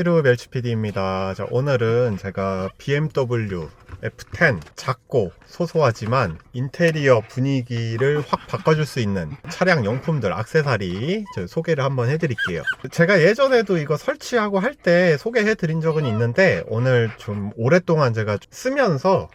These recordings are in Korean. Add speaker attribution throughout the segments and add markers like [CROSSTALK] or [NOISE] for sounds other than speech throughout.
Speaker 1: 시루 멜치PD입니다. 자, 오늘은 제가 BMW F10 작고 소소하지만 인테리어 분위기를 확 바꿔줄 수 있는 차량 용품들, 악세사리 저 소개를 한번 해드릴게요. 제가 예전에도 이거 설치하고 할 때 소개해드린 적은 있는데 오늘 좀 오랫동안 제가 쓰면서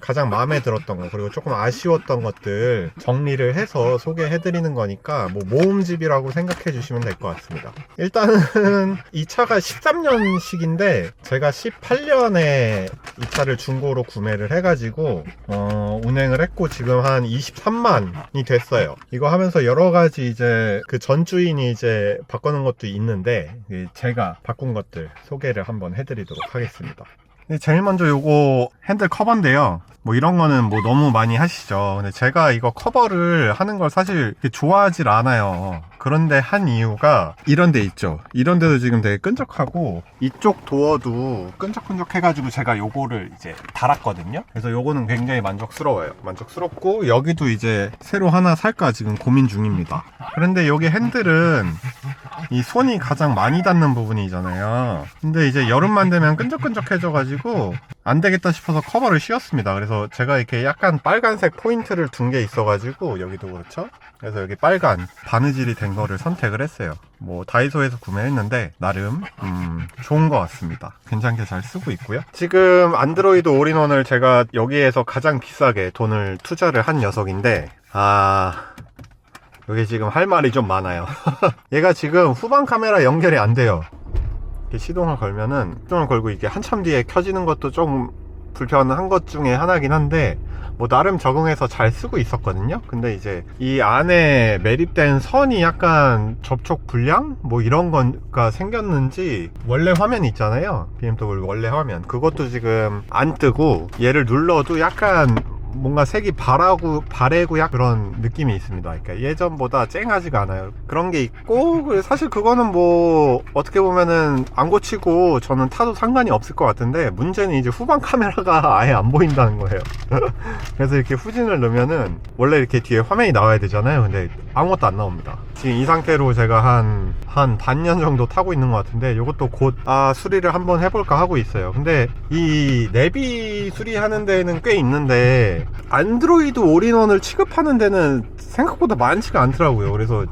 Speaker 1: 가장 마음에 들었던 거 그리고 조금 아쉬웠던 것들 정리를 해서 소개해 드리는 거니까 뭐 모음집이라고 생각해 주시면 될 것 같습니다. 일단은 [LAUGHS] 이 차가 13년식인데 제가 18년에 이 차를 중고로 구매를 해가지고 어, 운행을 했고 지금 한 23만이 됐어요. 이거 하면서 여러 가지 이제 그 전 주인이 이제 바꾸는 것도 있는데 이 제가 바꾼 것들 소개를 한번 해드리도록 하겠습니다. 근데 제일 먼저 요거 핸들 커버인데요. 뭐 이런 거는 뭐 너무 많이 하시죠. 근데 제가 이거 커버를 하는 걸 사실 좋아하질 않아요. 그런데 한 이유가 이런 데 있죠. 이런 데도 지금 되게 끈적하고 이쪽 도어도 끈적끈적 해가지고 제가 요거를 이제 달았거든요. 그래서 요거는 굉장히 만족스러워요. 만족스럽고 여기도 이제 새로 하나 살까 지금 고민 중입니다. 그런데 여기 핸들은 이 손이 가장 많이 닿는 부분이잖아요. 근데 이제 여름만 되면 끈적끈적해져가지고 안 되겠다 싶어서 커버를 씌웠습니다. 그래서 제가 이렇게 약간 빨간색 포인트를 둔 게 있어가지고 여기도 그렇죠. 그래서 여기 빨간 바느질이 된 거를 선택을 했어요. 뭐 다이소에서 구매했는데 나름 음, 좋은 것 같습니다. 괜찮게 잘 쓰고 있고요. 지금 안드로이드 올인원을 제가 여기에서 가장 비싸게 돈을 투자를 한 녀석인데 아 여기 지금 할 말이 좀 많아요. [LAUGHS] 얘가 지금 후방 카메라 연결이 안 돼요. 이렇게 시동을 걸면은 시동을 걸고 이게 한참 뒤에 켜지는 것도 좀 불편한 것 중에 하나긴 한데 뭐 나름 적응해서 잘 쓰고 있었거든요. 근데 이제 이 안에 매립된 선이 약간 접촉 불량 뭐 이런 거가 생겼는지 원래 화면 있잖아요. BMW 원래 화면 그것도 지금 안 뜨고 얘를 눌러도 약간 뭔가 색이 바라고 바래고 약 그런 느낌이 있습니다. 그러니까 예전보다 쨍하지가 않아요. 그런 게 있고 그리고 사실 그거는 뭐 어떻게 보면은 안 고치고 저는 타도 상관이 없을 것 같은데 문제는 이제 후방 카메라가 [LAUGHS] 아예 안 보인다는 거예요. [LAUGHS] 그래서 이렇게 후진을 넣으면은 원래 이렇게 뒤에 화면이 나와야 되잖아요. 근데 아무것도 안 나옵니다. 지금 이 상태로 제가 한, 한 반년 정도 타고 있는 것 같은데 이것도 곧, 아, 수리를 한번 해볼까 하고 있어요. 근데 이 내비 수리하는 데는 꽤 있는데 안드로이드 올인원을 취급하는 데는 생각보다 많지가 않더라고요. 그래서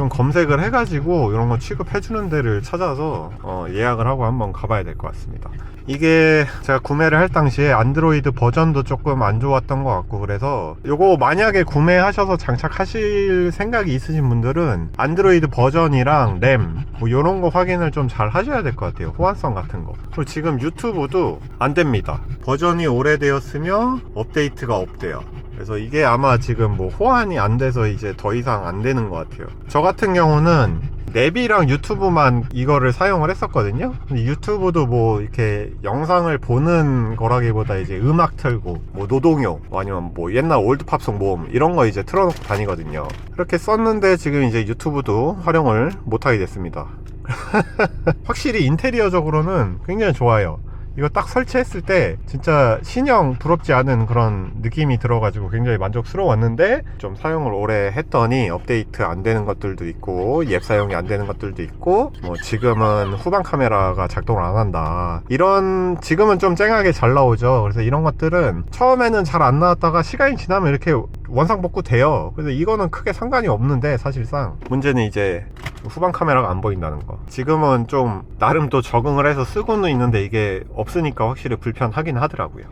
Speaker 1: 좀 검색을 해가지고 이런 거 취급해주는 데를 찾아서 어, 예약을 하고 한번 가봐야 될 것 같습니다. 이게 제가 구매를 할 당시에 안드로이드 버전도 조금 안 좋았던 것 같고 그래서 요거 만약에 구매하셔서 장착하실 생각이 있으신 분들은 안드로이드 버전이랑 램 뭐 이런 거 확인을 좀 잘 하셔야 될 것 같아요. 호환성 같은 거. 그리고 지금 유튜브도 안 됩니다. 버전이 오래되었으며 업데이트가 없대요 그래서 이게 아마 지금 뭐 호환이 안 돼서 이제 더 이상 안 되는 것 같아요 저 같은 경우는 랩이랑 유튜브만 이거를 사용을 했었거든요. 근데 유튜브도 뭐 이렇게 영상을 보는 거라기보다 이제 음악 틀고 뭐 노동요 뭐 아니면 뭐 옛날 올드 팝송 모음 이런 거 이제 틀어놓고 다니거든요. 그렇게 썼는데 지금 이제 유튜브도 활용을 못하게 됐습니다. [LAUGHS] 확실히 인테리어적으로는 굉장히 좋아요. 이거 딱 설치했을 때 진짜 신형 부럽지 않은 그런 느낌이 들어가지고 굉장히 만족스러웠는데 좀 사용을 오래 했더니 업데이트 안 되는 것들도 있고 앱 사용이 안 되는 것들도 있고 뭐 지금은 후방 카메라가 작동을 안 한다. 이런 지금은 좀 쨍하게 잘 나오죠. 그래서 이런 것들은 처음에는 잘 안 나왔다가 시간이 지나면 이렇게 원상 복구 돼요. 그래서 이거는 크게 상관이 없는데 사실상. 문제는 이제 후방 카메라가 안 보인다는 거. 지금은 좀 나름 또 적응을 해서 쓰고는 있는데 이게 없으니까 확실히 불편하긴 하더라고요.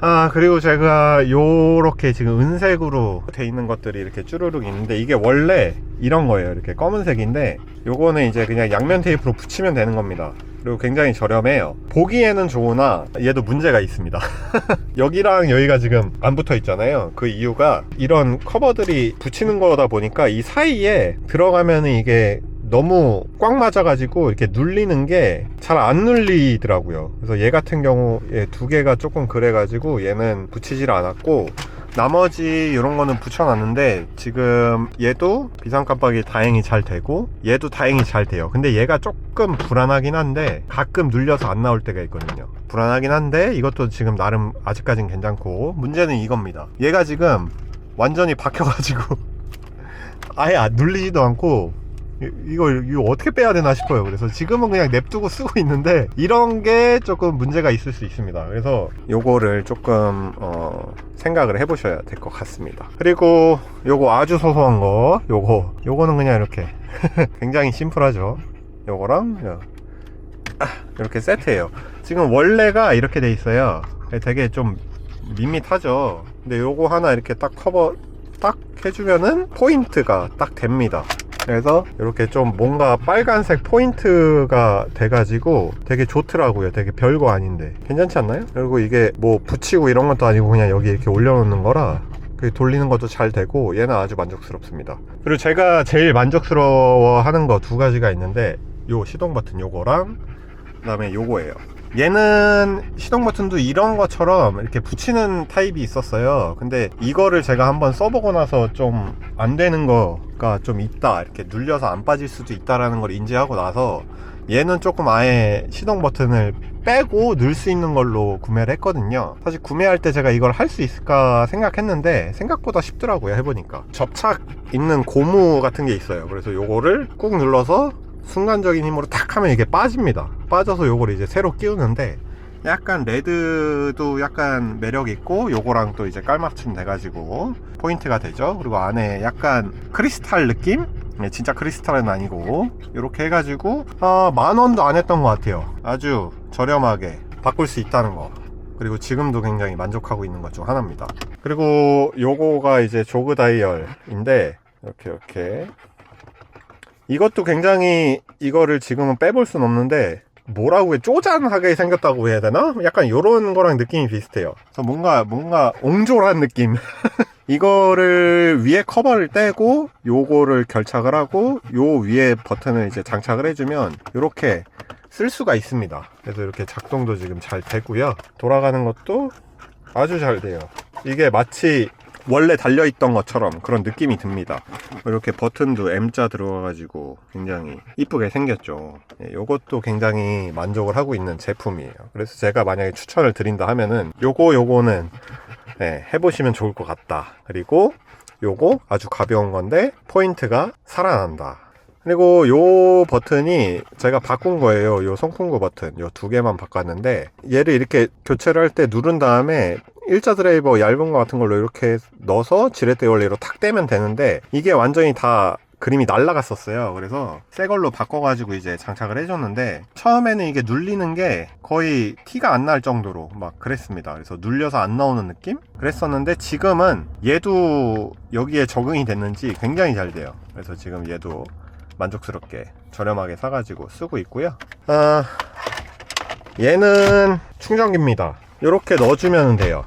Speaker 1: 아 그리고 제가 요렇게 지금 은색으로 돼 있는 것들이 이렇게 쭈루룩 있는데 이게 원래 이런 거예요. 이렇게 검은색인데 요거는 이제 그냥 양면 테이프로 붙이면 되는 겁니다 그리고 굉장히 저렴해요. 보기에는 좋으나 얘도 문제가 있습니다. [LAUGHS] 여기랑 여기가 지금 안 붙어 있잖아요. 그 이유가 이런 커버들이 붙이는 거다 보니까 이 사이에 들어가면은 이게 너무 꽉 맞아가지고 이렇게 눌리는 게 잘 안 눌리더라고요. 그래서 얘 같은 경우에 두 개가 조금 그래가지고 얘는 붙이질 않았고 나머지 이런 거는 붙여놨는데 지금 얘도 비상 깜빡이 다행히 잘 되고 얘도 다행히 잘 돼요. 근데 얘가 조금 불안하긴 한데 가끔 눌려서 안 나올 때가 있거든요. 불안하긴 한데 이것도 지금 나름 아직까진 괜찮고 문제는 이겁니다. 얘가 지금 완전히 [LAUGHS] 박혀가지고 아예 안 눌리지도 않고 이- 이거 이거 어떻게 빼야 되나 싶어요. 그래서 지금은 그냥 냅두고 쓰고 있는데 이런 게 조금 문제가 있을 수 있습니다. 그래서 요거를 조금 어, 생각을 해보셔야 될 것 같습니다. 그리고 요거 아주 소소한 거 요거 요거는 그냥 이렇게 [LAUGHS] 굉장히 심플하죠. 요거랑 요- 아, 이렇게 세트예요. 지금 원래가 이렇게 돼 있어요. 되게 좀 밋밋하죠. 근데 요거 하나 이렇게 딱 커버 딱 해주면은 포인트가 딱 됩니다. 그래서 이렇게 좀 뭔가 빨간색 포인트가 돼가지고 되게 좋더라고요. 되게 별거 아닌데 괜찮지 않나요? 그리고 이게 뭐 붙이고 이런 것도 아니고 그냥 여기 이렇게 올려놓는 거라 그 돌리는 것도 잘 되고 얘는 아주 만족스럽습니다. 그리고 제가 제일 만족스러워 하는 거 두 가지가 있는데 요 시동 버튼 요거랑 그 다음에 요거예요. 얘는 시동 버튼도 이런 것처럼 이렇게 붙이는 타입이 있었어요. 근데 이거를 제가 한번 써보고 나서 좀 안 되는 거가 좀 있다. 이렇게 눌려서 안 빠질 수도 있다라는 걸 인지하고 나서 얘는 조금 아예 시동 버튼을 빼고 넣을 수 있는 걸로 구매를 했거든요. 사실 구매할 때 제가 이걸 할 수 있을까 생각했는데 생각보다 쉽더라고요. 해보니까. 접착 있는 고무 같은 게 있어요. 그래서 요거를 꾹 눌러서 순간적인 힘으로 탁 하면 이게 빠집니다. 빠져서 요걸 이제 새로 끼우는데 약간 레드도 약간 매력 있고 요거랑 또 이제 깔맞춤 돼가지고 포인트가 되죠. 그리고 안에 약간 크리스탈 느낌? 네, 진짜 크리스탈은 아니고 이렇게 해가지고 아, 만 원도 안 했던 것 같아요. 아주 저렴하게 바꿀 수 있다는 거. 그리고 지금도 굉장히 만족하고 있는 것 중 하나입니다. 그리고 요거가 이제 조그 다이얼인데 이렇게 이렇게 이것도 굉장히 이거를 지금은 빼볼 순 없는데 뭐라고 해 쪼잔하게 생겼다고 해야 되나? 약간 요런 거랑 느낌이 비슷해요. 그래서 뭔가 뭔가 옹졸한 느낌. [LAUGHS] 이거를 위에 커버를 떼고 요거를 결착을 하고 요 위에 버튼을 이제 장착을 해주면 이렇게 쓸 수가 있습니다. 그래서 이렇게 작동도 지금 잘 되고요. 돌아가는 것도 아주 잘 돼요. 이게 마치 원래 달려있던 것처럼 그런 느낌이 듭니다. 이렇게 버튼도 M자 들어가가지고 굉장히 이쁘게 생겼죠. 예, 요것도 굉장히 만족을 하고 있는 제품이에요. 그래서 제가 만약에 추천을 드린다 하면은 요거 요거는 예, 해보시면 좋을 것 같다. 그리고 요거 아주 가벼운 건데 포인트가 살아난다. 그리고 요 버튼이 제가 바꾼 거예요. 요 송풍구 버튼. 요 두 개만 바꿨는데 얘를 이렇게 교체를 할 때 누른 다음에 일자 드라이버 얇은 거 같은 걸로 이렇게 넣어서 지렛대 원리로 탁 떼면 되는데 이게 완전히 다 그림이 날라갔었어요. 그래서 새 걸로 바꿔가지고 이제 장착을 해줬는데 처음에는 이게 눌리는 게 거의 티가 안 날 정도로 막 그랬습니다. 그래서 눌려서 안 나오는 느낌? 그랬었는데 지금은 얘도 여기에 적응이 됐는지 굉장히 잘 돼요. 그래서 지금 얘도 만족스럽게 저렴하게 사가지고 쓰고 있고요. 아, 얘는 충전기입니다. 이렇게 넣어주면 돼요.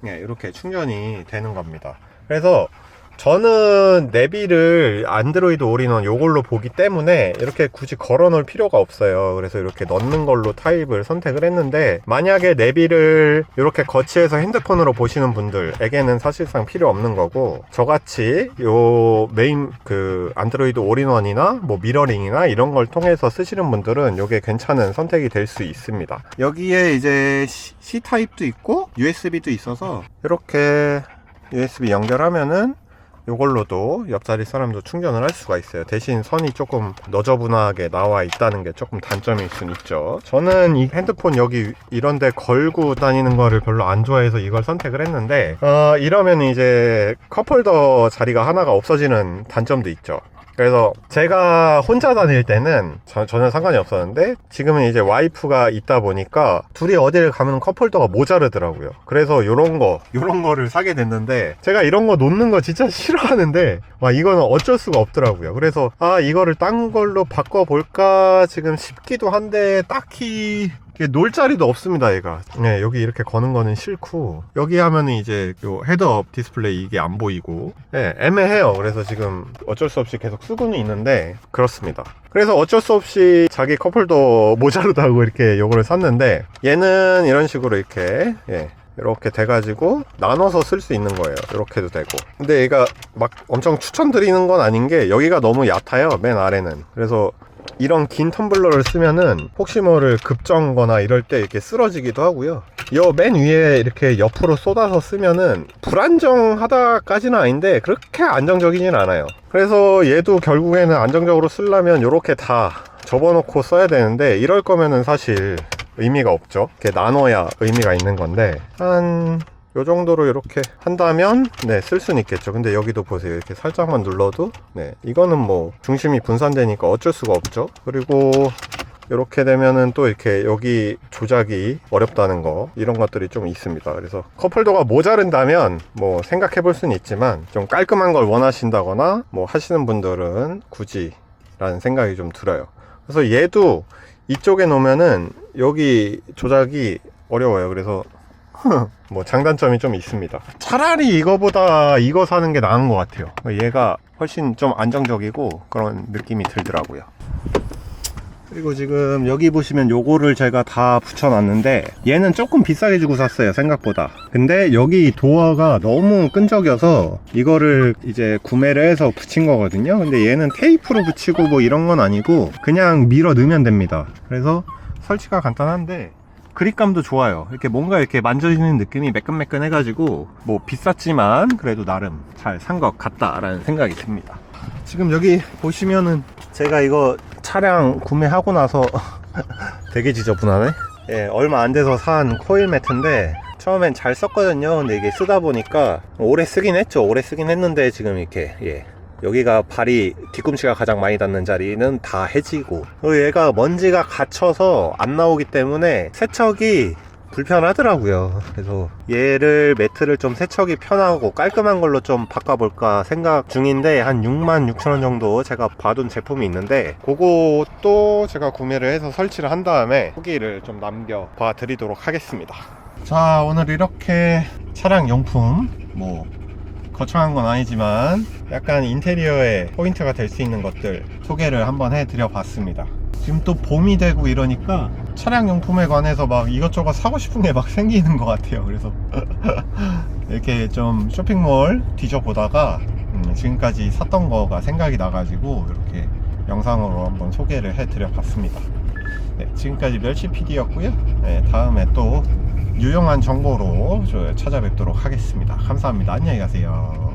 Speaker 1: 네, 이렇게 충전이 되는 겁니다. 그래서 저는 내비를 안드로이드 올인원 요걸로 보기 때문에 이렇게 굳이 걸어 놓을 필요가 없어요. 그래서 이렇게 넣는 걸로 타입을 선택을 했는데 만약에 내비를 이렇게 거치해서 핸드폰으로 보시는 분들에게는 사실상 필요 없는 거고 저같이 요 메인 그 안드로이드 올인원이나 뭐 미러링이나 이런 걸 통해서 쓰시는 분들은 요게 괜찮은 선택이 될 수 있습니다. 여기에 이제 C 타입도 있고 USB도 있어서 이렇게 USB 연결하면은 이걸로도 옆자리 사람도 충전을 할 수가 있어요. 대신 선이 조금 너저분하게 나와 있다는 게 조금 단점일 순 있죠. 저는 이 핸드폰 여기 이런데 걸고 다니는 거를 별로 안 좋아해서 이걸 선택을 했는데 어, 이러면 이제 컵홀더 자리가 하나가 없어지는 단점도 있죠. 그래서 제가 혼자 다닐 때는 저- 전혀 상관이 없었는데 지금은 이제 와이프가 있다 보니까 둘이 어디를 가면 컵홀더가 모자르더라고요. 그래서 요런 거, 요런 거를 사게 됐는데 제가 이런 거 놓는 거 진짜 [LAUGHS] 싫어하는데 와 이거는 어쩔 수가 없더라고요. 그래서 아 이거를 딴 걸로 바꿔볼까 지금 싶기도 한데 딱히 놀 자리도 없습니다, 얘가. 네, 여기 이렇게 거는 거는 싫고, 여기 하면은 이제 요 헤드업 디스플레이 이게 안 보이고, 네, 애매해요. 그래서 지금 어쩔 수 없이 계속 쓰고는 있는데, 그렇습니다. 그래서 어쩔 수 없이 자기 컵홀더 [LAUGHS] 모자르다고 이렇게 요거를 샀는데, 얘는 이런 식으로 이렇게, 예, 이렇게 돼가지고 나눠서 쓸 수 있는 거예요. 이렇게도 되고. 근데 얘가 막 엄청 추천드리는 건 아닌 게 여기가 너무 얕아요. 맨 아래는. 그래서 이런 긴 텀블러를 쓰면은 혹시 모를 급정거나 이럴 때 이렇게 쓰러지기도 하고요. 요 맨 위에 이렇게 옆으로 쏟아서 쓰면은 불안정하다까지는 아닌데 그렇게 안정적이진 않아요. 그래서 얘도 결국에는 안정적으로 쓰려면 이렇게 다 접어놓고 써야 되는데 이럴 거면은 사실 의미가 없죠. 이렇게 나눠야 의미가 있는 건데 한 요 정도로 이렇게 한다면 네 쓸 수는 있겠죠. 근데 여기도 보세요. 이렇게 살짝만 눌러도 네 이거는 뭐 중심이 분산되니까 어쩔 수가 없죠. 그리고 이렇게 되면은 또 이렇게 여기 조작이 어렵다는 거 이런 것들이 좀 있습니다. 그래서 컵홀더가 모자른다면 뭐 생각해 볼 수는 있지만 좀 깔끔한 걸 원하신다거나 뭐 하시는 분들은 굳이 라는 생각이 좀 들어요. 그래서 얘도 이쪽에 놓으면은 여기 조작이 어려워요. 그래서 [LAUGHS] 뭐 장단점이 좀 있습니다. 차라리 이거보다 이거 사는 게 나은 것 같아요. 얘가 훨씬 좀 안정적이고 그런 느낌이 들더라고요. 그리고 지금 여기 보시면 요거를 제가 다 붙여놨는데 얘는 조금 비싸게 주고 샀어요 생각보다 근데 여기 도어가 너무 끈적여서 이거를 이제 구매를 해서 붙인 거거든요 근데 얘는 테이프로 붙이고 뭐 이런 건 아니고 그냥 밀어 넣으면 됩니다 그래서 설치가 간단한데 그립감도 좋아요. 이렇게 뭔가 이렇게 만져지는 느낌이 매끈매끈 해가지고 뭐 비쌌지만 그래도 나름 잘 산 것 같다라는 생각이 듭니다. 지금 여기 보시면은 제가 이거 차량 구매하고 나서 [LAUGHS] 되게 지저분하네. 예, 얼마 안 돼서 산 코일 매트인데 처음엔 잘 썼거든요. 근데 이게 쓰다 보니까 오래 쓰긴 했죠. 오래 쓰긴 했는데 지금 이렇게 예, 여기가 발이 뒤꿈치가 가장 많이 닿는 자리는 다 해지고 그리고 얘가 먼지가 갇혀서 안 나오기 때문에 세척이 불편하더라고요. 그래서 얘를 매트를 좀 세척이 편하고 깔끔한 걸로 좀 바꿔볼까 생각 중인데 한 6만 6천원 정도 제가 봐둔 제품이 있는데 그것도 제가 구매를 해서 설치를 한 다음에 후기를 좀 남겨 봐 드리도록 하겠습니다. 자 오늘 이렇게 차량 용품 뭐 거창한 건 아니지만 약간 인테리어에 포인트가 될 수 있는 것들 소개를 한번 해드려 봤습니다. 지금 또 봄이 되고 이러니까 차량 용품에 관해서 막 이것저것 사고 싶은 게 막 생기는 것 같아요. 그래서 [LAUGHS] 이렇게 좀 쇼핑몰 뒤져보다가 음, 지금까지 샀던 거가 생각이 나가지고 이렇게 영상으로 한번 소개를 해드려 봤습니다. 네, 지금까지 멸치 PD였고요. 네, 다음에 또 유용한 정보로 저 찾아뵙도록 하겠습니다. 감사합니다. 안녕히 가세요.